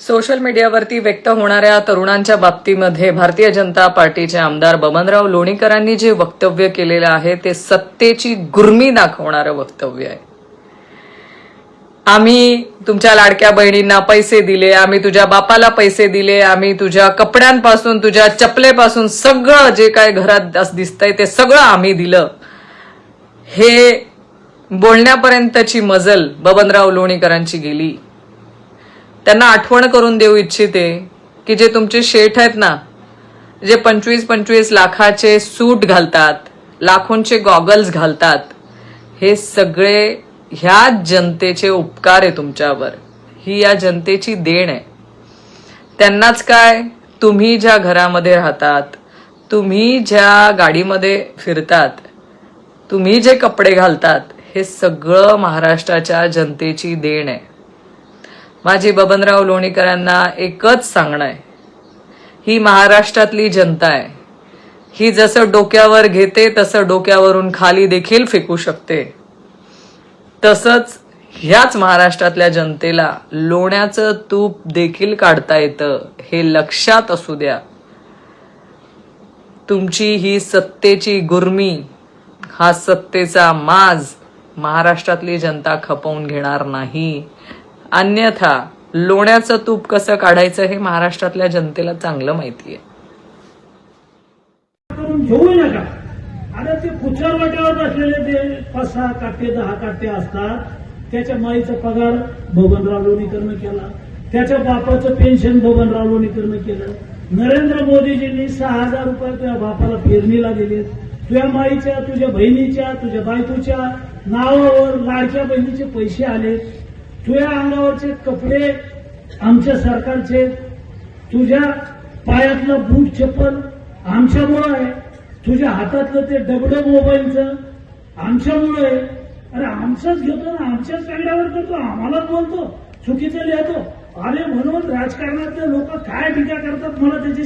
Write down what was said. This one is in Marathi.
सोशल मीडियावरती व्यक्त होणाऱ्या तरुणांच्या बाबतीमध्ये भारतीय जनता पार्टीचे आमदार बबनराव लोणीकरांनी जे वक्तव्य केलेलं आहे ते सत्तेची गुर्मी दाखवणारं वक्तव्य आहे. आम्ही तुमच्या लाडक्या बहिणींना पैसे दिले आम्ही तुझ्या बापाला पैसे दिले आम्ही तुझ्या कपड्यांपासून तुझ्या चपलेपासून सगळं जे काय घरात दिसतंय ते सगळं आम्ही दिलं. हे बोलण्यापर्यंतची मजल बबनराव लोणीकरांची गेली. त्यांना आठवण करून देऊ इच्छिते की जे तुमचे शेठ आहेत ना जे पंचवीस पंचवीस लाखाचे सूट घालतात लाखोंचे गॉगल्स घालतात हे सगळे ह्या जनतेचे उपकार आहे तुमच्यावर. ही या जनतेची देण आहे. त्यांनाच काय? तुम्ही ज्या घरामध्ये राहतात तुम्ही ज्या गाडीमध्ये फिरतात तुम्ही जे कपडे घालतात हे सगळं महाराष्ट्राच्या जनतेची देण आहे. माझी बबनराव लोणीकरांना एकच सांगणं आहे. ही महाराष्ट्रातली जनता आहे. ही जसं डोक्यावर घेते तसं डोक्यावरून खाली देखील फेकू शकते. तसंच ह्याच महाराष्ट्रातल्या जनतेला लोण्याचं तूप देखील काढता येतं हे लक्षात असू द्या. तुमची ही सत्तेची गुर्मी हा सत्तेचा माज महाराष्ट्रातली जनता खपवून घेणार नाही. अन्यथा लोण्याचं तूप कसं काढायचं हे महाराष्ट्रातल्या जनतेला चांगलं माहिती आहे घेऊ नका. आता ते कुचर वाट्यावर असलेले ते पाच सहा काटे दहा काटे असतात. त्याच्या माईचा पगार बबनराव लोणीकरनं केला. त्याच्या बापाचं पेन्शन बबनराव लोणीकरनं केलं. नरेंद्र मोदीजींनी सहा हजार रुपये तुझ्या बापाला पेरणीला दिलेत. तुझ्या माईच्या तुझ्या बहिणीच्या तुझ्या बायकोच्या नावावर लाडक्या बहिणीचे पैसे आले तुझ्या अंगावरचे कपडे आमच्या सरकारचे तुझ्या पायातलं बूट चप्पल आमच्यामुळं आहे. तुझ्या हातातलं ते डबडं मोबाईलचं आमच्यामुळं आहे. अरे आमचंच घेतो ना आमच्याच कागदावर करतो आम्हालाच बोलतो चुकीचं लिहितो. अरे म्हणून राजकारणातले लोक काय टीका करतात मला त्याच्याशी